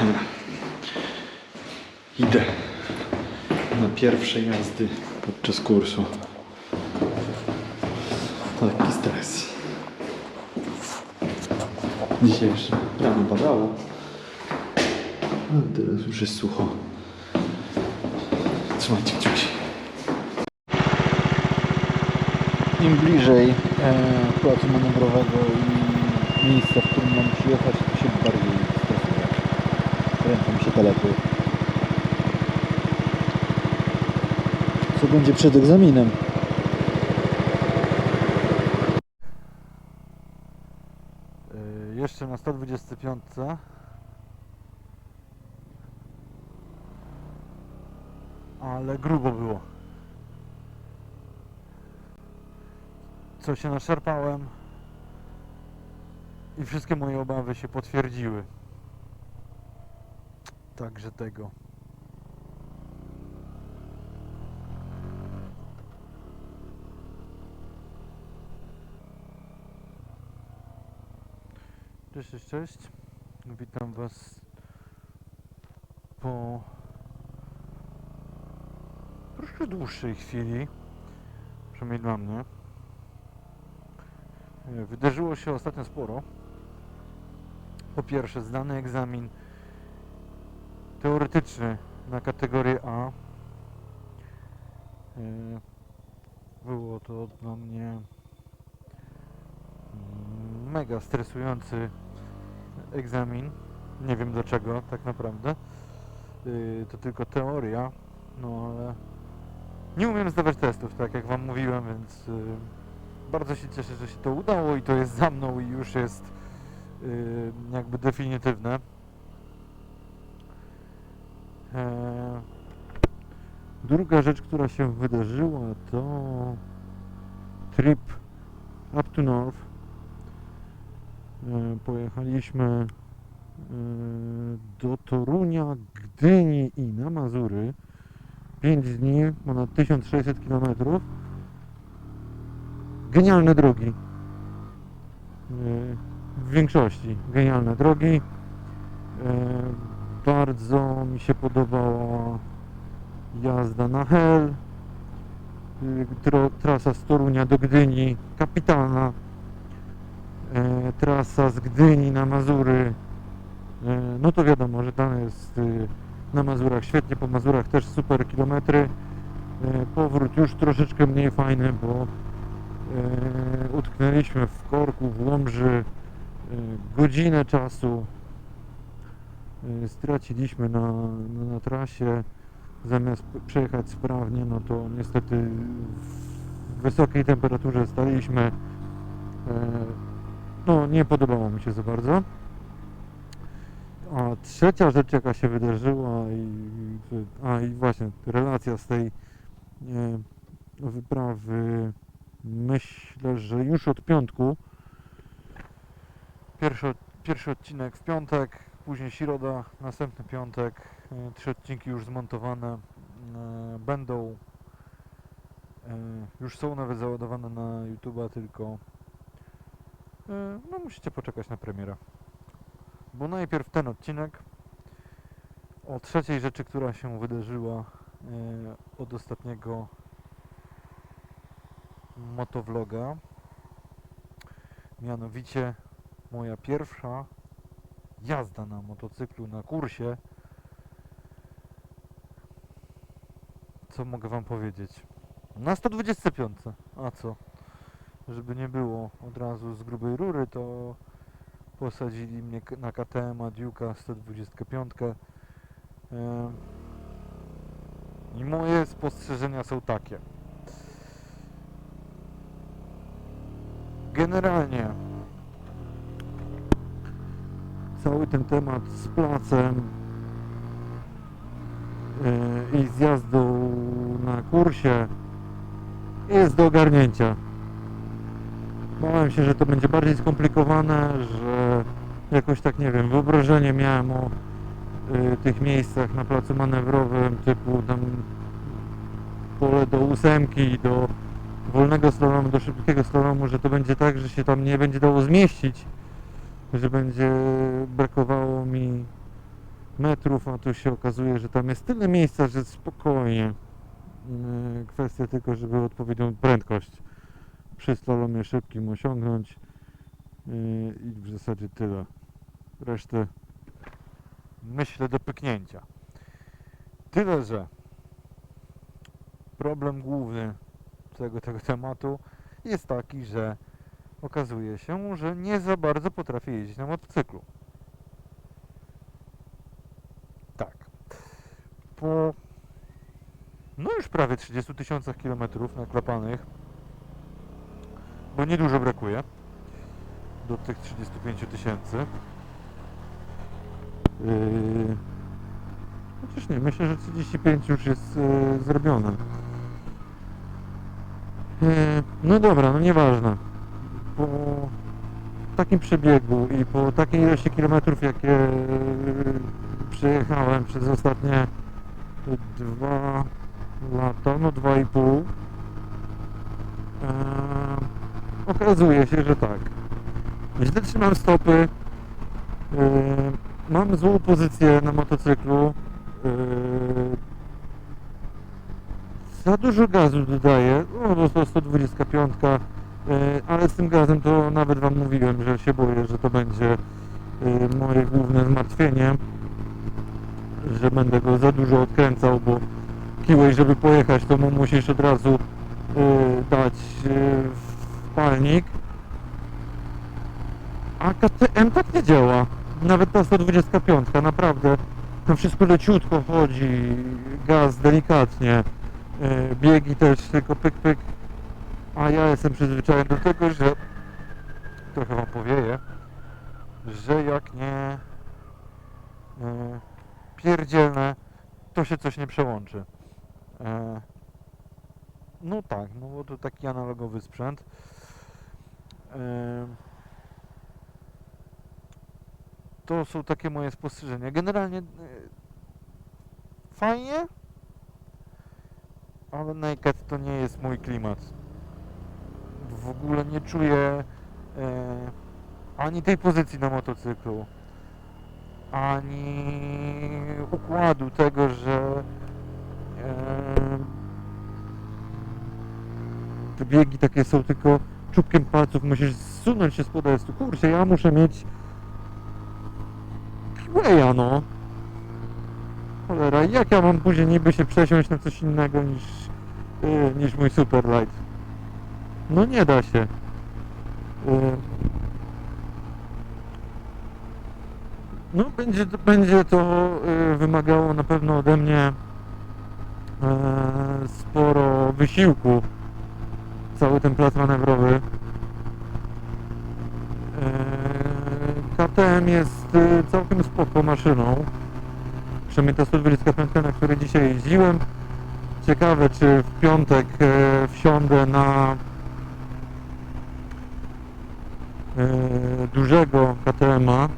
Dobra. Idę na pierwsze jazdy podczas kursu. Taki stres. Dzisiaj jeszcze rano padało. Ale teraz już jest sucho. Trzymajcie kciuki. Im bliżej e, placu manewrowego i miejsca, w którym mam przyjechać, to się bardziej. Telepy. Co będzie przed egzaminem? Yy, jeszcze na 125. Ale grubo było. Co się naszarpałem i wszystkie moje obawy się potwierdziły. Także tego. Cześć, cześć. Witam Was po troszkę dłuższej chwili, przynajmniej dla mnie. E, Wydarzyło się ostatnio sporo. Po pierwsze, zdany egzamin teoretyczny na kategorię A. E, Było to dla mnie mm, mega stresujący egzamin. Nie wiem dlaczego tak naprawdę. Yy, To tylko teoria, no ale nie umiem zdawać testów, tak jak Wam mówiłem, więc yy, bardzo się cieszę, że się to udało i to jest za mną i już jest jakby definitywne. Eee, Druga rzecz, która się wydarzyła, to trip up to north. E, Pojechaliśmy e, do Torunia, Gdyni i na Mazury. 5 dni, ponad 1600 km. Genialne drogi. E, W większości genialne drogi. Bardzo mi się podobała jazda na Hel. Y, Trasa z Torunia do Gdyni, kapitalna. E, Trasa z Gdyni na Mazury. E, No to wiadomo, że tam jest y, na Mazurach świetnie, po Mazurach też super kilometry. E, Powrót już troszeczkę mniej fajny, bo utknęliśmy w korku, w Łomży godzinę czasu. E, Straciliśmy na, na, trasie zamiast przejechać sprawnie, no to niestety w wysokiej temperaturze staliśmy. E, No, nie podobało mi się za bardzo. A trzecia rzecz, jaka się wydarzyła, i, a i właśnie relacja z tej e, wyprawy, myślę, że już od piątku. Pierwszy, pierwszy odcinek w piątek, później środa, następny piątek. E, Trzy odcinki już zmontowane e, będą. E, Już są nawet załadowane na YouTube'a, tylko no musicie poczekać na premierę. Bo najpierw ten odcinek o trzeciej rzeczy, która się wydarzyła od ostatniego motovloga. Mianowicie moja pierwsza jazda na motocyklu na kursie. Co mogę Wam powiedzieć? Na 125. A co? Żeby nie było od razu z grubej rury, to posadzili mnie na KTM Duke'a 125. Em, I moje spostrzeżenia są takie. Generalnie cały ten temat z placem yy, i z jazdą na kursie jest do ogarnięcia. Bałem się, że to będzie bardziej skomplikowane, że jakoś tak nie wiem, wyobrażenie miałem o y, tych miejscach na placu manewrowym typu tam pole do ósemki, do wolnego slalomu, do szybkiego slalomu, że to będzie tak, że się tam nie będzie dało zmieścić, że będzie brakowało mi metrów, a tu się okazuje, że tam jest tyle miejsca, że spokojnie. Yy, Kwestia tylko, żeby odpowiednią prędkość przy slalomie szybkim osiągnąć yy, i w zasadzie tyle. Resztę myślę do pyknięcia. Tyle, że problem główny całego tego tematu jest taki, że okazuje się, że nie za bardzo potrafię jeździć na motocyklu. Tak. Po no już prawie 30 tysiącach kilometrów naklapanych, bo niedużo brakuje do tych 35 tysięcy. Yy, chociaż nie, myślę, że 35 już jest yy, zrobione. Yy, no dobra, no nieważne. Po takim przebiegu i po takiej ilości kilometrów, jakie yy, przejechałem przez ostatnie dwa lata, no dwa i pół, e, okazuje się, że tak. Źle trzymam stopy, e, mam złą pozycję na motocyklu, e, za dużo gazu dodaję, no to 125, e, ale z tym gazem to nawet Wam mówiłem, że się boję, że to będzie e, moje główne zmartwienie, że będę go za dużo odkręcał, bo kiłej, żeby pojechać, to mu musisz od razu y, dać w palnik. A KTM tak nie działa. Nawet ta 125, naprawdę. Tam wszystko leciutko chodzi, gaz delikatnie, biegi też tylko pyk pyk. A ja jestem przyzwyczajony do tego, że trochę wam powieje, że jak nie y, pierdzielne, to się coś nie przełączy. E, no tak, no bo to taki analogowy sprzęt. E, to są takie moje spostrzeżenia. Generalnie e, fajnie, ale naked to nie jest mój klimat. W ogóle nie czuję e, ani tej pozycji na motocyklu, ani układu tego, że Eee, te biegi takie są tylko czubkiem palców, musisz zsunąć się z podestu. Kurczę, ja muszę mieć Kiweya, no. Cholera, jak ja mam później niby się przesiąść na coś innego niż, yy, niż mój Superlight? No nie da się. Yy. No będzie, będzie to yy, wymagało na pewno ode mnie e, sporo wysiłku cały ten plac manewrowy. E, KTM jest e, całkiem spoko maszyną. Przynajmniej ta 125, na której dzisiaj jeździłem. Ciekawe, czy w piątek e, wsiądę na e, dużego KTM-a.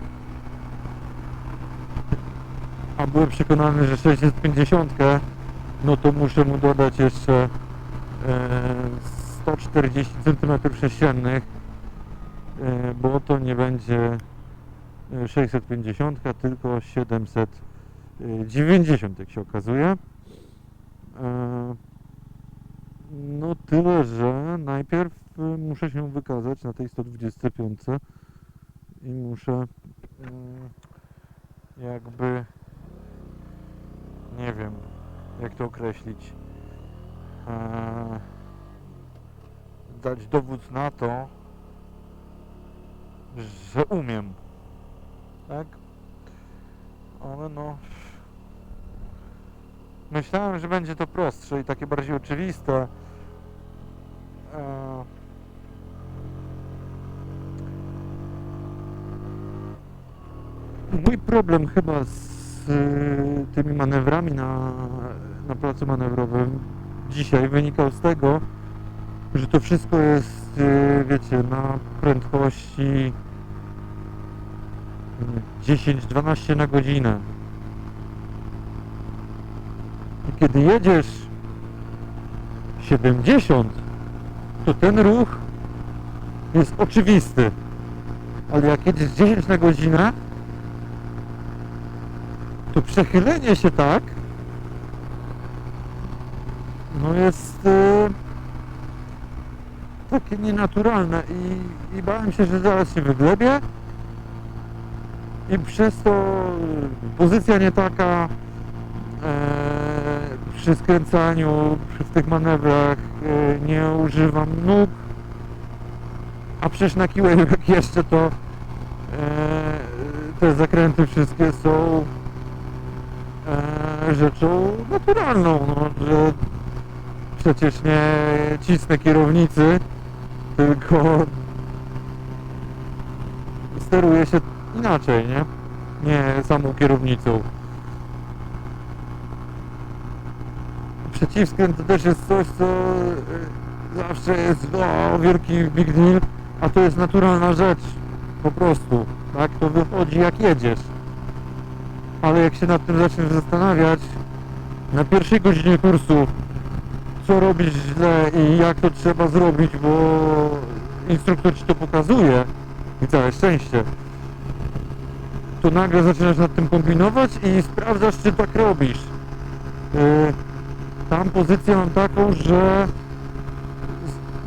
A byłem przekonany, że 650 no to muszę mu dodać jeszcze e, 140 cm3, e, bo to nie będzie e, 650, tylko 790 jak się okazuje. E, No tyle, że najpierw e, muszę się wykazać na tej 125 i muszę mm, jakby nie wiem jak to określić, eee, dać dowód na to, że umiem, tak? Ale no, myślałem, że będzie to prostsze i takie bardziej oczywiste. Eee, Mój problem chyba z y, tymi manewrami na, na placu manewrowym dzisiaj wynikał z tego, że to wszystko jest, y, wiecie, na prędkości y, 10-12 na godzinę. I kiedy jedziesz 70, to ten ruch jest oczywisty. Ale jak jedziesz 10 na godzinę, przechylenie się tak? No jest e, takie nienaturalne i, i bałem się, że zaraz się wyglebię. I przez to pozycja nie taka e, przy skręcaniu, przy tych manewrach e, nie używam nóg. A przecież na kiłek jeszcze to e, te zakręty wszystkie są rzeczą naturalną, no, że przecież nie cisnę kierownicy, tylko steruję się inaczej, nie? Nie samą kierownicą. Przeciwskręt to też jest coś, co e, zawsze jest o, wielki big deal, a to jest naturalna rzecz, po prostu, tak? To wychodzi jak jedziesz. Ale jak się nad tym zaczniesz zastanawiać, na pierwszej godzinie kursu, co robisz źle i jak to trzeba zrobić, bo instruktor ci to pokazuje i całe szczęście, to nagle zaczynasz nad tym kombinować i sprawdzasz, czy tak robisz. Yy, tam pozycję mam taką, że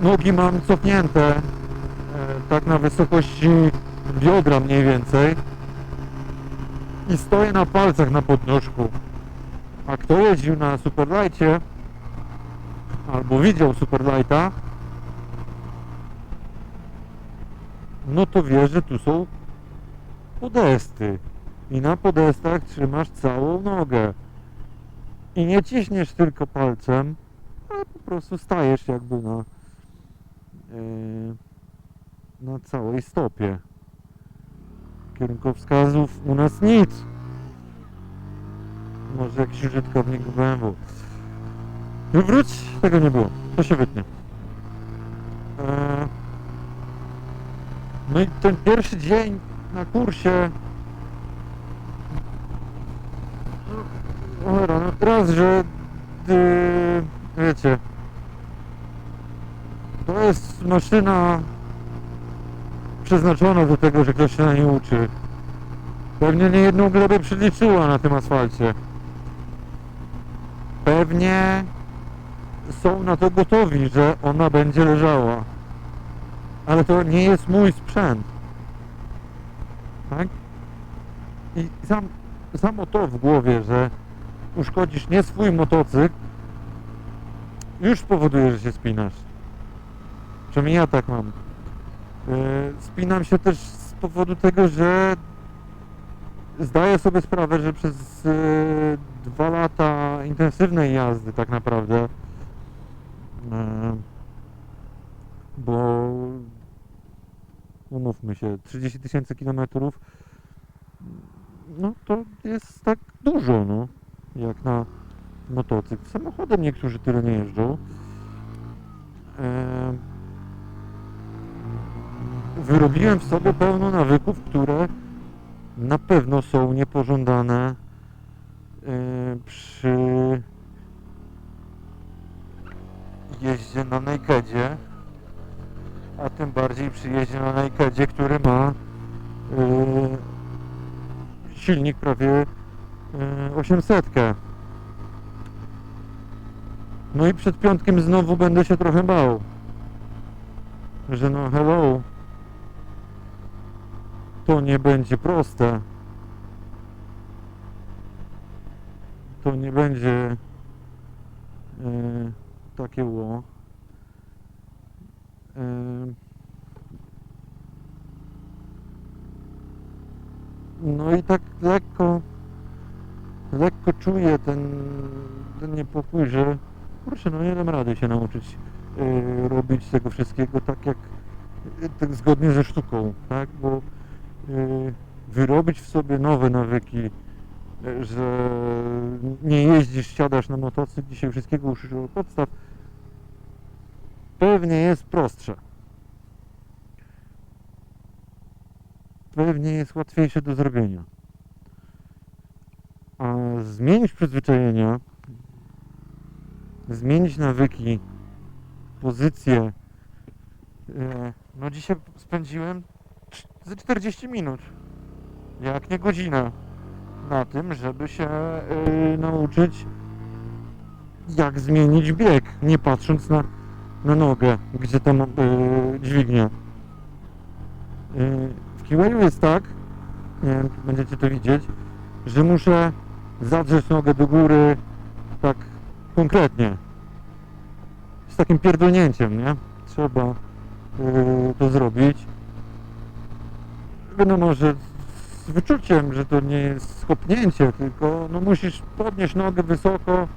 nogi mam cofnięte e, tak na wysokości biodra mniej więcej i stoję na palcach na podnóżku. A kto jeździł na Superlightie albo widział Superlighta, no to wie, że tu są podesty i na podestach trzymasz całą nogę i nie ciśniesz tylko palcem, ale po prostu stajesz jakby na yy, na całej stopie. Kierunkowskazów u nas nic. Może jakiś użytkownik BMW. Wróć, tego nie było. To się wytnie. Eee, No i ten pierwszy dzień na kursie no, no raz, że yy, wiecie to jest maszyna przeznaczona do tego, że ktoś się na niej uczy. Pewnie nie jedną glebę przeliczyła na tym asfalcie. Pewnie są na to gotowi, że ona będzie leżała. Ale to nie jest mój sprzęt. Tak? I sam, samo to w głowie, że uszkodzisz nie swój motocykl, już powoduje, że się spinasz. Przynajmniej ja tak mam. Yy, Spinam się też z powodu tego, że zdaję sobie sprawę, że przez yy, dwa lata intensywnej jazdy tak naprawdę yy, bo umówmy się, 30 tysięcy kilometrów no to jest tak dużo, no, jak na motocykl. Samochodem niektórzy tyle nie jeżdżą. Wyrobiłem w sobie pełno nawyków, które na pewno są niepożądane yy, przy jeździe na nakedzie, a tym bardziej przy jeździe na nakedzie, który ma yy, silnik prawie yy, 800. No i przed piątkiem znowu będę się trochę bał, że no hello, to nie będzie proste. To nie będzie e, takie ło. E, no i tak lekko, lekko czuję ten, ten niepokój, że kurczę, no nie dam rady się nauczyć e, robić tego wszystkiego tak jak tak zgodnie ze sztuką, tak? Bo wyrobić w sobie nowe nawyki, y, że nie jeździsz, siadasz na motocykl, dzisiaj wszystkiego uczysz od podstaw, pewnie jest prostsze. Pewnie jest łatwiejsze do zrobienia. A zmienić przyzwyczajenia, zmienić nawyki, pozycję. y, No dzisiaj spędziłem ze 40 minut. Jak nie godzina. na tym, żeby się y, nauczyć jak zmienić bieg, nie patrząc na, na nogę, gdzie tam y, dźwignia. Y, w Kiwayu jest tak, nie wiem, czy będziecie to widzieć, że muszę zadrzeć nogę do góry tak konkretnie. Z takim pierdolnięciem, nie? Trzeba y, to zrobić. Wiadomo, że z wyczuciem, że to nie jest schopnięcie, tylko no musisz podnieść nogę wysoko,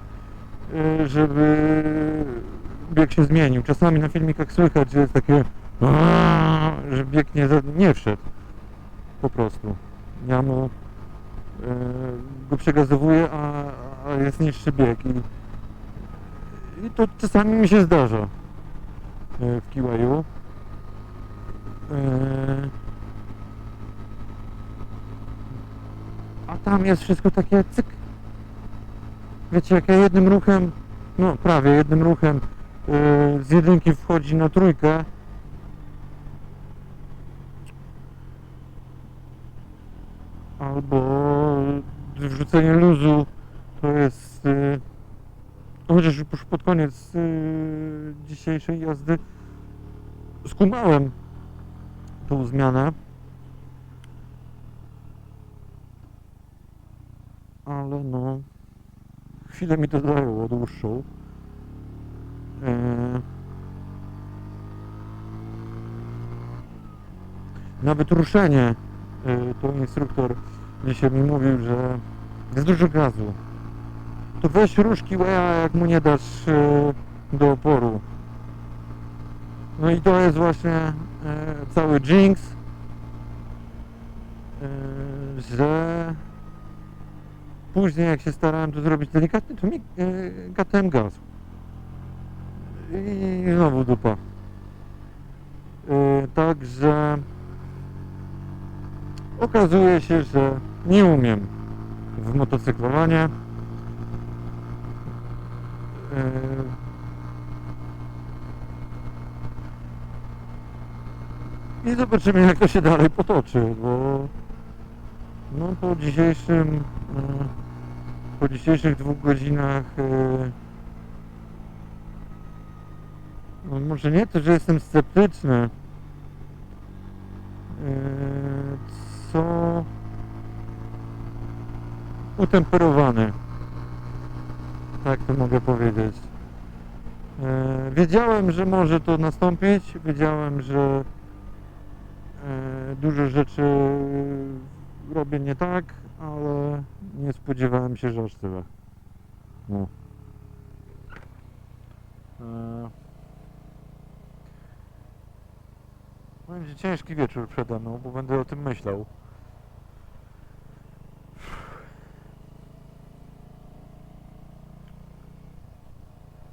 y, żeby bieg się zmienił. Czasami na filmikach słychać, że jest takie że bieg nie, nie wszedł. Po prostu. Ja mu y, go przegazowuję, a, a jest niższy bieg i, i to czasami mi się zdarza y, w Kiwayu. Y, A tam jest wszystko takie cyk. Wiecie, jak ja jednym ruchem, no prawie jednym ruchem yy, z jedynki wchodzi na trójkę. Albo wrzucenie luzu to jest yy, chociaż już pod koniec yy, dzisiejszej jazdy skumałem tą zmianę. Ale no chwilę mi to zajęło dłuższą. Eee, nawet ruszenie, e, to instruktor dzisiaj mi mówił, że jest dużo gazu. To weź różki łeja, jak mu nie dasz e, do oporu. No i to jest właśnie e, cały jinx, e, że Później jak się starałem to zrobić delikatnie, to mi yy, gatałem gaz. I znowu dupa. Yy, Także okazuje się, że nie umiem w motocyklowanie. Yy, I zobaczymy jak to się dalej potoczy, bo no po dzisiejszym po dzisiejszych dwóch godzinach yy, no może nie to, że jestem sceptyczny yy, co utemperowany tak to mogę powiedzieć. Yy, wiedziałem, że może to nastąpić wiedziałem, że dużo rzeczy robię nie tak, ale nie spodziewałem się, że aż tyle. No. Eee. Będzie ciężki wieczór przede mną, bo będę o tym myślał.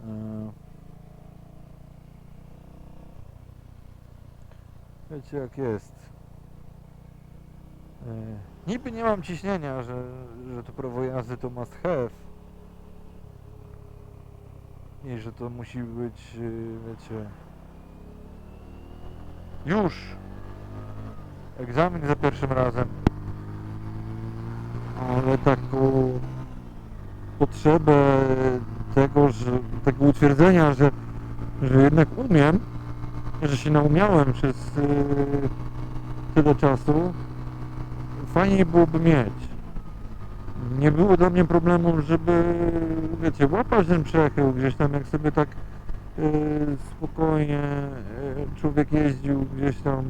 Eee. Wiecie jak jest. Eee, Niby nie mam ciśnienia, że, że to prawo jazdy to must have. I że to musi być, yy, wiecie... Już! Egzamin za pierwszym razem. Ale taką potrzebę tego, że, tego utwierdzenia, że, że jednak umiem, że się naumiałem przez yy, tyle czasu, fajnie byłoby mieć. Nie było dla mnie problemu, żeby, wiecie, łapać ten przechył gdzieś tam, jak sobie tak yy, spokojnie yy, człowiek jeździł gdzieś tam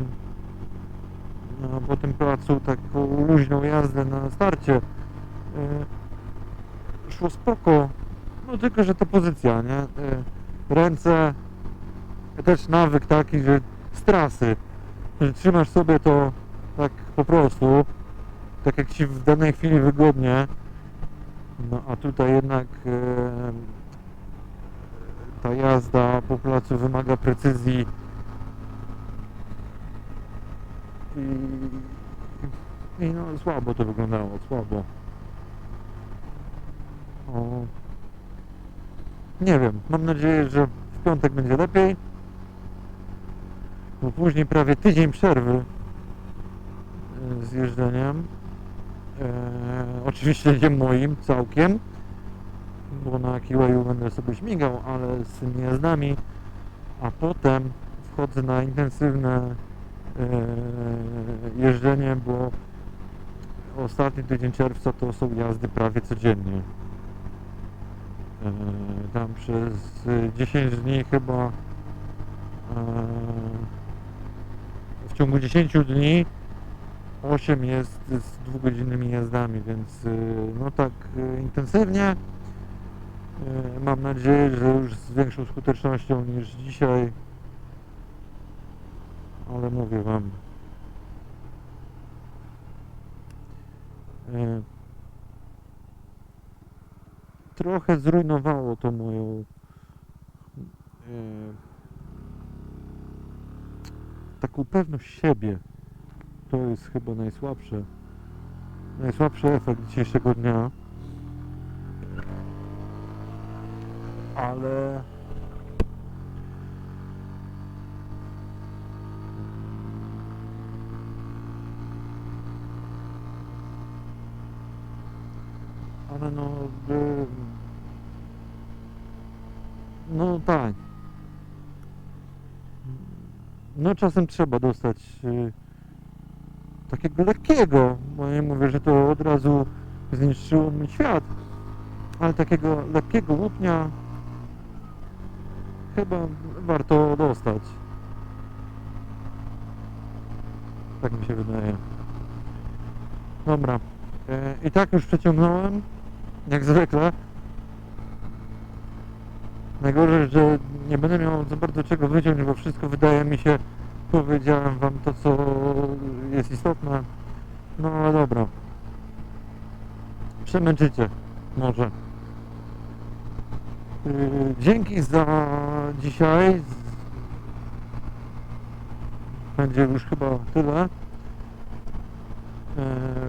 no, po tym placu taką luźną jazdę na starcie. Yy, szło spoko, no tylko, że ta pozycja, nie? Ręce, też nawyk taki, że z trasy, że trzymasz sobie to tak po prostu, tak jak ci w danej chwili wygodnie. No a tutaj jednak e, ta jazda po placu wymaga precyzji i, i no słabo to wyglądało, słabo. O, nie wiem, mam nadzieję, że w piątek będzie lepiej, bo później prawie tydzień przerwy e, z jeżdżeniem. Oczywiście nie moim całkiem, bo na Kiwayu będę sobie śmigał, ale z tymi jazdami, a potem wchodzę na intensywne e, jeżdżenie, bo ostatni tydzień czerwca to są jazdy prawie codziennie. E, Tam przez e, 10 dni chyba w ciągu 10 dni 8 jest z dwugodzinnymi jazdami, więc y, no tak y, intensywnie. Y, Mam nadzieję, że już z większą skutecznością niż dzisiaj. Ale mówię Wam. Trochę zrujnowało to moją taką pewność siebie. To jest chyba najsłabsze. Najsłabszy efekt dzisiejszego dnia. Ale ale no y, no tak no czasem trzeba dostać y, takiego lekkiego, bo nie mówię, że to od razu zniszczyło mi świat, ale takiego lekkiego łupnia chyba warto dostać. Tak mi się wydaje. Dobra. E, I tak już przeciągnąłem, jak zwykle. Najgorzej, że nie będę miał za bardzo czego wyciąć, bo wszystko wydaje mi się, powiedziałem wam to, co jest istotne. No ale dobra. Przemęczycie. Może. Yy, dzięki za dzisiaj. Będzie już chyba tyle.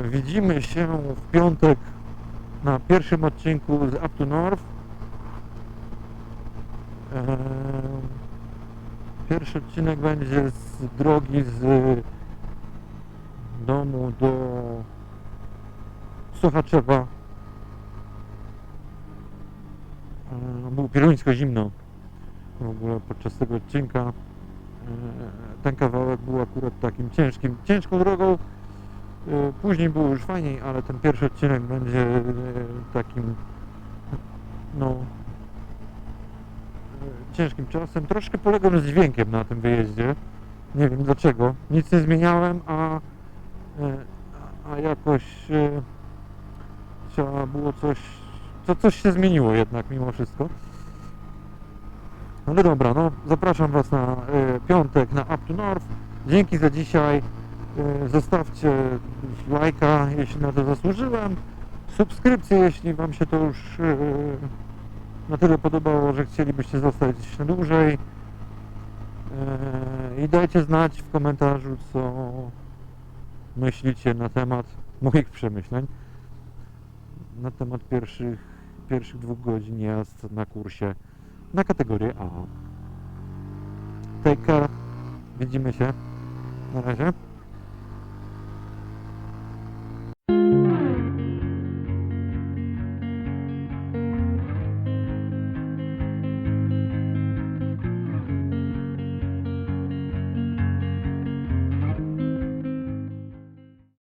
Yy, widzimy się w piątek na pierwszym odcinku z Up to North. Yy, Pierwszy odcinek będzie z drogi z domu do Sochaczewa. E, Było pieruńsko zimno w ogóle podczas tego odcinka. E, Ten kawałek był akurat takim ciężkim, ciężką drogą. E, Później było już fajniej, ale ten pierwszy odcinek będzie takim no ciężkim czasem. Troszkę polegam z dźwiękiem na tym wyjeździe. Nie wiem dlaczego. Nic nie zmieniałem, a, e, a jakoś e, trzeba było coś, to coś się zmieniło jednak mimo wszystko. Ale dobra, no zapraszam Was na e, piątek na Up to North. Dzięki za dzisiaj. Zostawcie lajka, jeśli na to zasłużyłem. Subskrypcję, jeśli Wam się to już na tyle podobało, że chcielibyście zostać na dłużej. Eee, I dajcie znać w komentarzu, co myślicie na temat moich przemyśleń. Na temat pierwszych, pierwszych dwóch godzin jazd na kursie na kategorię A. Take care. Widzimy się. Na razie.